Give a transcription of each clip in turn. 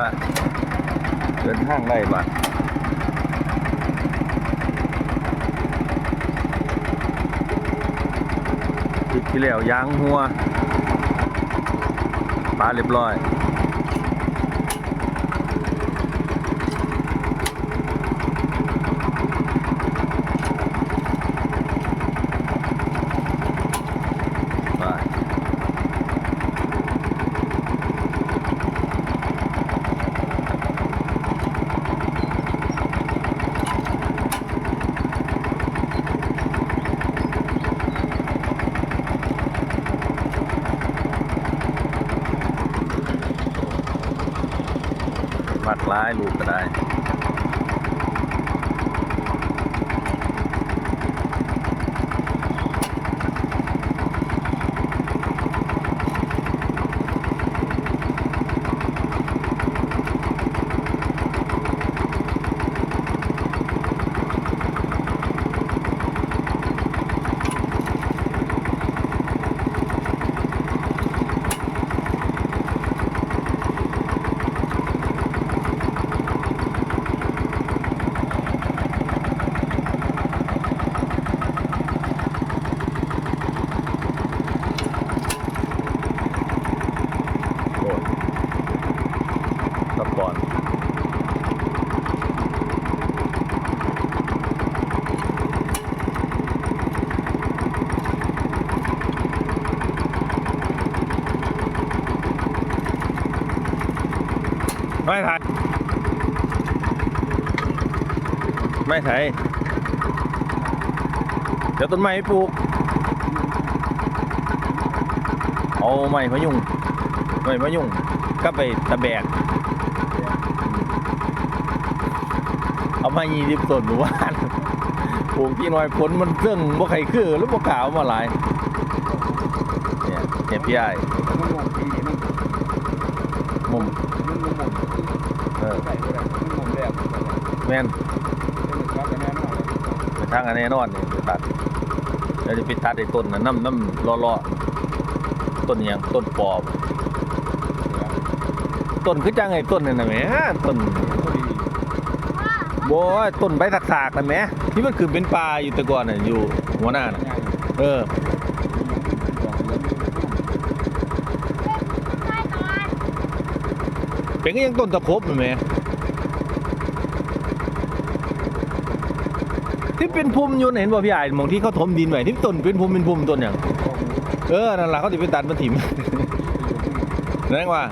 ว่าเดินห้างได้บัดติดที่แล้วยางหัวปลาเรียบร้อย ไป มักร้ายลูกก็ได้ ไม่ถ่ายไม่ถ่ายเดี๋ยวต้นไม้ปลูก เอาไม้พยุงไม่มายุ่งก็ไปตะแบกเอามายี่สิบต้นหมู่บ้านปลูกที่น้อยผลมันเครื่องบ่ไข่คือหรือบ่กล่าวมาหลายเนี่ยเนี่ยพี่ไอ้ มันงงปีนี่มัน มุม มันงง เออ ใส่ก็ได้มันงงแบบ แม่นไปทางอันแน่นอนนี่ไปตัดแล้วจะไปตัดไอ้ต้นน่ะน้ำน้ำล้อๆต้นอิหยังต้นปอบต้นคือจังไอ้ต้นนั่นน่ะแหมต้นพอดีบ่ต้นใบสักๆนั่นแหมที่มันคือเป็นป่าอยู่แต่ก่อนน่ะอยู่หัวหน้าน่ะเออเป็นก็ยังต้นตะครบอยู่ไหม ที่เป็นพุ่มอยู่น่ะเห็นบ่พี่ใหญ่มองที่เขาถมดินไว้ที่ต้นเป็นพุ่มเป็นพุ่มต้นอย่างเออนั่นล่ะเขาสิไปตัดมาถิ่มนั่นว่า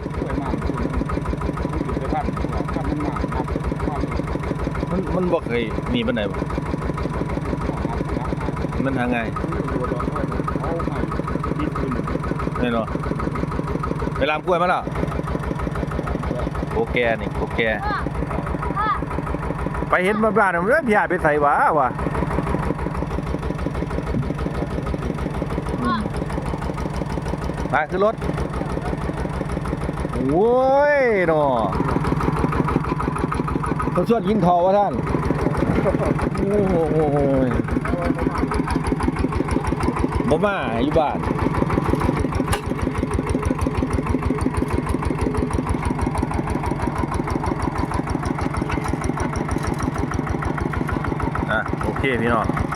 มันมันบ่เคยมีปานใดบ่มันทางไงแน่นอนไปลามกล้วยมาแล้วโอแกนี่โอแก ไปเห็นบ้านๆมันพี่ใหญ่ไปใส่หวาวะมาขึ้นรถโว้ยเนาะเขาชวนกินทอวะท่าน โอ้โหบ่มาอยู่บ้าน อะโอเคพี่น้อง